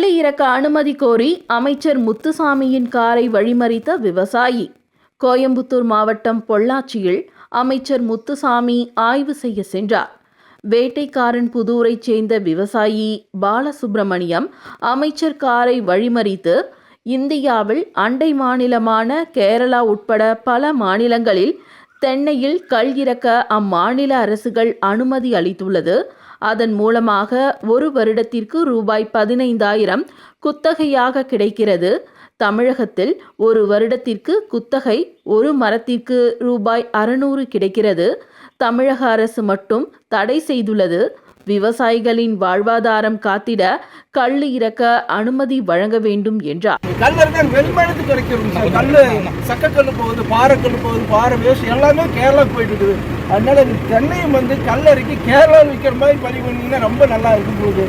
தள்ளி இறக்க அனுமதி கோரி அமைச்சர் முத்துசாமியின் காரை வழிமறித்த விவசாயி. கோயம்புத்தூர் மாவட்டம் பொள்ளாச்சியில் அமைச்சர் முத்துசாமி ஆய்வு செய்ய சென்றார். வேட்டைக்காரன் புதூரைச் சேர்ந்த விவசாயி பாலசுப்பிரமணியம் அமைச்சர் காரை வழிமறித்து இந்தியாவில் அண்டை மாநிலமான கேரளா உட்பட பல மாநிலங்களில் தென்னையில் கல் இறக்க அம்மாநில அரசுகள் அனுமதி அளித்துள்ளது. அதன் மூலமாக ஒரு வருடத்திற்கு ரூபாய் பதினைந்தாயிரம் குத்தகையாக கிடைக்கிறது. தமிழகத்தில் ஒரு வருடத்திற்கு குத்தகை ஒரு மரத்திற்கு ரூபாய் அறுநூறு கிடைக்கிறது. தமிழக அரசு மட்டும் தடை செய்துள்ளது. விவசாயிகளின் வாழ்வாதாரம் காத்திட கல் இறக்க அனுமதி வழங்க வேண்டும் என்றார். கல் வெண்மணத்து கிடைக்கிறது சார் கல் சக்கக்கல் போகுது பாறைக்கல் போகுது பாறை வேஸ்ட் எல்லாமே கேரளாவுக்கு போயிட்டு இருக்குது அதனால சென்னையும் தென்னையும் வந்து கல் இறக்கி கேரளாவில் விற்கிற மாதிரி பதிவு ரொம்ப நல்லா இருக்கும் போகுது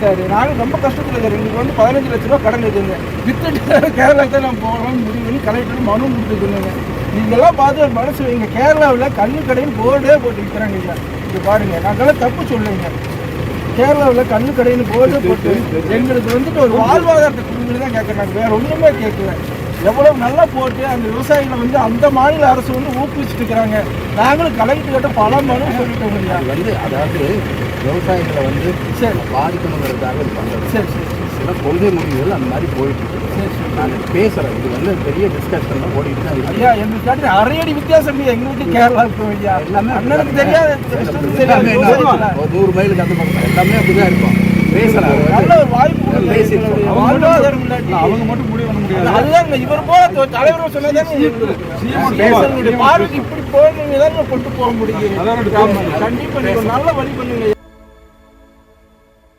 சரி நாங்கள் ரொம்ப கஷ்டத்தில் இருக்கிறோம் எங்களுக்கு வந்து பதினஞ்சு லட்ச ரூபா கடன் இருக்குங்க வித்துட்டு கேரளாவுக்கு தான் நான் போகலாம்னு முடிவு பண்ணி கலெக்டர் மனு கொடுத்துருக்குங்க இதெல்லாம் பார்த்து ஒரு மனசு வைங்க. கேரளாவில் கல் கடைன்னு போர்டே போட்டு விற்கிறாங்க இல்லை இது பாருங்க. நாங்களாம் தப்பு சொல்லுங்க கேரளாவில் கண்ணு கடைன்னு போட்டு எங்களுக்கு வந்துட்டு ஒரு வாழ்வாதாரத்தை கொடுங்கன்னு தான் கேட்குறாங்க வேற ஒன்றுமே கேட்கல எவ்வளவு நல்லா போட்டு அந்த விவசாயிகளை வந்து அந்த மாநில அரசு வந்து ஊக்குவிச்சுட்டு இருக்கிறாங்க. நாங்களும் கலெக்டர் கிட்ட பல மனு அது வந்து அதாவது விவசாயிகளை வந்து சரி. பாதிக்கணுங்கிறதுக்காக இது பண்ணுறது சரி சரி. சில கொள்கை முடிவுகள் அந்த மாதிரி போயிட்டு நாங்கள் பேசுகிறோம் இது வந்து பெரிய டிஸ்கஷன் தான் ஓடிட்டு தான் ஐயா எங்களுக்கு காட்டி அரையடி வித்தியாசம் எங்களுக்கு கேரளாவுக்கு ஐயா. எல்லாமே அண்ணனுக்கு தெரியாது நூறு மைலுக்கு அந்த பக்கம் எல்லாமே அப்படிதான் இருக்கும். அவங்க மட்டும் முடிவு பண்ண முடியாது. அதுதான் இவர் போல தலைவர் சொன்னதானே இப்படி போய் கொண்டு போக முடியும். கண்டிப்பா நல்ல வழி பண்ணுங்க